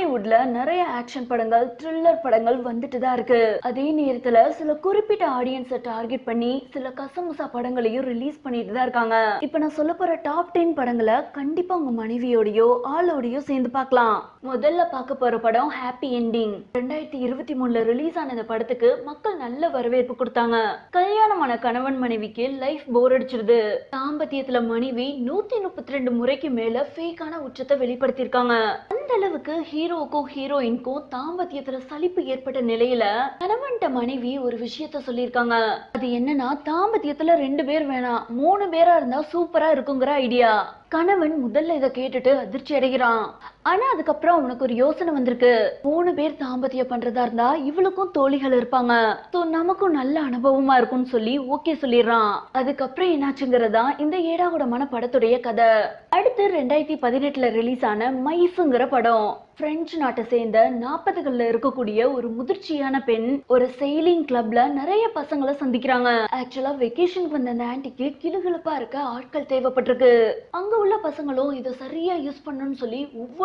பாலிவுட்ல நிறைய ஆக்ஷன் படங்கள் த்ரில்லர் படங்கள் வந்துட்டு தான் இருக்கு. அதே நேரத்துல சில குறிப்பிட்ட ஆடியன்ஸை டார்கெட் பண்ணி சில கசமுசா படங்களையும் ரிலீஸ் பண்ணிட்டு தான் இருக்காங்க. இப்ப நான் சொல்ல போற டாப் டென் படங்களை கண்டிப்பா உங்க மனைவியோடயோ ஆளோடயோ சேர்ந்து பார்க்கலாம். முதல்ல பார்க்க போற படம் ஹாப்பி என்டிங் ரெண்டாயிரத்தி இருபத்தி மூணுல ரிலீஸ் ஆன இந்த படத்துக்கு மக்கள் நல்ல வரவேற்பு கொடுத்தாங்க. கல்யாணமான கணவன் மனைவிக்கு லைஃப் போர் அடிச்சிருது. தாம்பத்தியத்துல மனைவி நூத்தி முப்பத்தி ரெண்டு முறைக்கு மேல ஃபேக்கான உச்சத்தை வெளிப்படுத்தியிருக்காங்க. அந்த அளவுக்கு ஹீரோ ஹீரோக்கும் ஹீரோயினுக்கும் தாம்பத்தியத்துல சலிப்பு ஏற்பட்ட நிலையில கணவன்கிட்ட மனைவி ஒரு விஷயத்த சொல்லியிருக்காங்க. அது என்னன்னா தாம்பத்தியத்துல ரெண்டு பேர் வேணாம் மூணு பேரா இருந்தா சூப்பரா இருக்குங்கிற ஐடியா கணவன் முதல்ல இதை கேட்டுட்டு அதிர்ச்சி அடைகிறான். ஆனா அதுக்கப்புறம் அவனுக்கு ஒரு யோசனை வந்திருக்கு. மூணு பேர் தாம்பத்தியம் பண்றதா இருந்தா இவளுக்கும் தோழிகள் இருப்பாங்க. ஸோ நமக்கும் நல்ல அனுபவமா இருக்கும்னு சொல்லி ஓகே சொல்லிடுறான். அதுக்கப்புறம் என்னாச்சுங்கிறதா இந்த ஏடாகுடமான படத்துடைய கதை. அடுத்து ரெண்டாயிரத்தி பதினெட்டுல ரிலீஸ் ஆன மைஃபுங்கிற படம். பிரெஞ்சு நாட்டை சேர்ந்த நாற்பதுகள்ல இருக்கக்கூடிய ஒரு முதிர்ச்சியான பெண் ஒரு செயலிங் கிளப்ல நிறைய பசங்களை சந்திக்கிறாங்க. ஆக்சுவலா வெக்கேஷனுக்கு வந்த அந்த ஆண்டிக்கு கிளுகிழப்பா இருக்க ஆட்கள் தேவைப்பட்டிருக்கு. அங்க உள்ள பசங்களும் இதை சரியா யூஸ் பண்ணணும்னு சொல்லி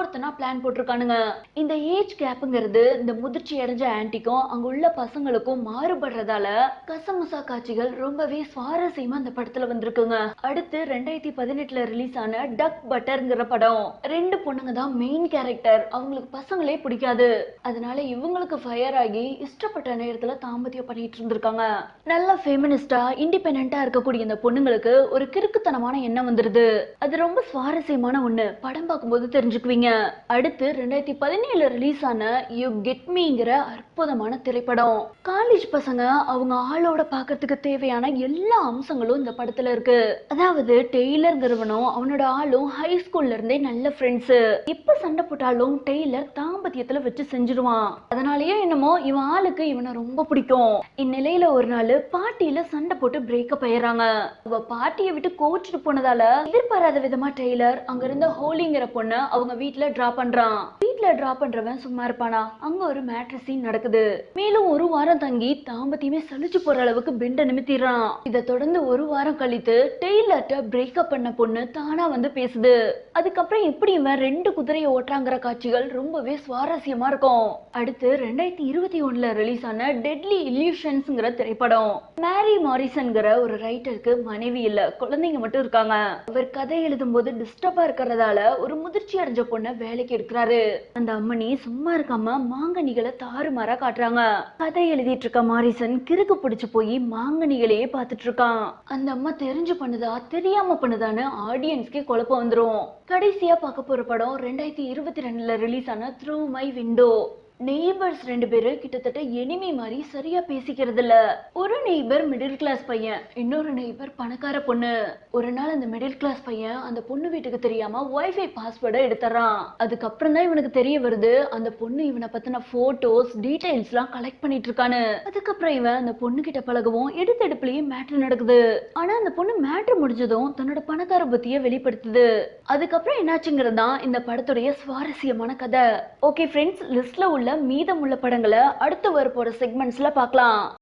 ஒவ்வொருத்தனா பிளான் போட்டிருக்கானுங்க. இந்த ஏஜ் கேப்புங்கிறது இந்த முதிர்ச்சி அடைஞ்ச ஆன்டிக்கும் அங்க உள்ள பசங்களுக்கும் மாறுபடுறதால கசமுசா காட்சிகள் ரொம்பவே சுவாரஸ்யமா அந்த படத்துல வந்திருக்குங்க. அடுத்து ரெண்டாயிரத்தி பதினெட்டுல ரிலீஸ் ஆன டக் பட்டர்ங்கிற படம். ரெண்டு பொண்ணுங்க தான் மெயின் கேரக்டர் அவங்களுக்கு பசங்களே பிடிக்காது. அதனால இவங்களுக்கு ஃபயர் ஆகி இஷ்டப்பட்ட நேரத்துல தாம்பத்தியம் பண்ணிட்டு இருந்திருக்காங்க. நல்ல ஃபெமினிஸ்டா இண்டிபெண்டா இருக்கக்கூடிய இந்த பொண்ணுங்களுக்கு ஒரு கிறுக்குத்தனமான எண்ணம் வந்துருது. அது ரொம்ப சுவாரஸ்யமான ஒண்ணு. படம் பார்க்கும்போது தெரிஞ்சுக்குவீங்க. அடுத்து ரெண்டாயிரத்தி பதினேழுல ரிலீஸ் ஆன யூ கெட் மீங்கிற அற்புதமான திரைப்படம். காலேஜ் பசங்க அவங்க ஆளோட பாக்குறதுக்கு தேவையான எல்லா அம்சங்களும் இந்த படத்துல இருக்கு. அதாவது டெய்லர்ங்கிறவனும் அவனோட ஆளும் ஹை ஸ்கூல்ல இருந்தே நல்ல ஃப்ரெண்ட்ஸ் இப்ப சண்டை போட்டாலும் டெய்லர் தாம்பத்தியத்துல வச்சு செஞ்சிருவான். அதனாலயே என்னமோ இவன் ஆளுக்கு இவனை ரொம்ப பிடிக்கும். இந்நிலையில ஒரு நாள் பாட்டியில சண்டை போட்டு பிரேக்கப் ஆயிடுறாங்க. அவ பாட்டியை விட்டு கோச்சிட்டு போனதால எதிர்பாராத விதமா டெய்லர் அங்க இருந்த ஹோலிங்கிற பொண்ணு அவங்க வீட்டுல ட்ராப் பண்றான். வீட்ல டிரா பண்றவன் சும்மா இருப்பானா? அங்க ஒரு மேட்ரு சீன் நடக்குது. மேலும் ஒரு வாரம் தங்கி தாம்பத்தியமே சலிச்சு போற அளவுக்கு பெண்ட நிமித்திடுறான். இதை தொடர்ந்து ஒரு வாரம் கழித்து டெய்லர்ட்ட பிரேக்கப் பண்ண பொண்ணு தானா வந்து பேசுது. அதுக்கப்புறம் எப்படி இவன் ரெண்டு குதிரையை ஓட்டுறாங்கிற காட்சிகள் ரொம்பவே சுவாரஸ்யமா இருக்கும். அடுத்து ரெண்டாயிரத்தி இருபத்தி ஒண்ணுல ரிலீஸ் ஆன டெட்லி இல்யூஷன்ஸ்ங்கிற திரைப்படம். மேரி மாரிசன்கிற ஒரு ரைட்டருக்கு மனைவி இல்ல குழந்தைங்க மட்டும் இருக்காங்க. அவர் கதை எழுதும் போது டிஸ்டர்பா இருக்கிறதால ஒரு முதிர்ச்சி அடைஞ்ச பொண்ணை வேலைக்கு எடுக்கிறாரு. அந்த அம்மனி சும்மா இருக்காம மாங்கனிகளை தாறுமாறா காட்டுறாங்க. கதை எழுதிட்டு இருக்க மாரிசன் கிறுக்கு பிடிச்சு போய் மாங்கனிகளையே பார்த்துட்டு இருக்கான் அந்த அம்மா தெரிஞ்சு பண்ணுதா தெரியாம பண்ணுதான்னு ஆடியன்ஸ்க்கே குழப்பம் வந்துரும். கடைசியா பார்க்க போற படம் ரெண்டாயிரத்தி இருபத்தி ரெண்டுல ரிலீஸ் ஆன த்ரூ மை விண்டோ நெய்பர்ஸ் ரெண்டு பேரு கிட்டத்தட்ட எனிமி மாதிரி சரியா பேசிக்கிறது இல்ல ஒரு நெய்பர் மிடில் கிளாஸ் பையன் இன்னொரு நெய்பர் பணக்கார பொண்ணு. ஒரு நாள் அந்த மிடில் கிளாஸ் பையன் அந்த பொண்ணு வீட்டுக்கு தெரியாம வைஃபை பாஸ்வேர்டை எடுத்துறான். அதுக்கப்புறம் தான் இவனுக்கு தெரிய வருது அந்த பொண்ணு இவனை பத்தின போட்டோஸ் டீடைல்ஸ் எல்லாம் கலெக்ட் பண்ணிட்டு இருக்கானு அதுக்கப்புறம் இவன் அந்த பொண்ணு கிட்ட பழகவும் எடுத்தெடுப்புலயே மேட்ரு நடக்குது. ஆனா அந்த பொண்ணு மேட்ரு முடிஞ்சதும் தன்னோட பணக்கார புத்தியை வெளிப்படுத்துது. அதுக்கப்புறம் என்னாச்சுங்கிறது தான் இந்த படத்துடைய சுவாரஸ்யமான கதை. ஓகே ஃப்ரெண்ட்ஸ் லிஸ்ட்ல உள்ள மீதமுள்ள படங்களை அடுத்து வரப்போற செக்மெண்ட்ஸ்ல பார்க்கலாம்.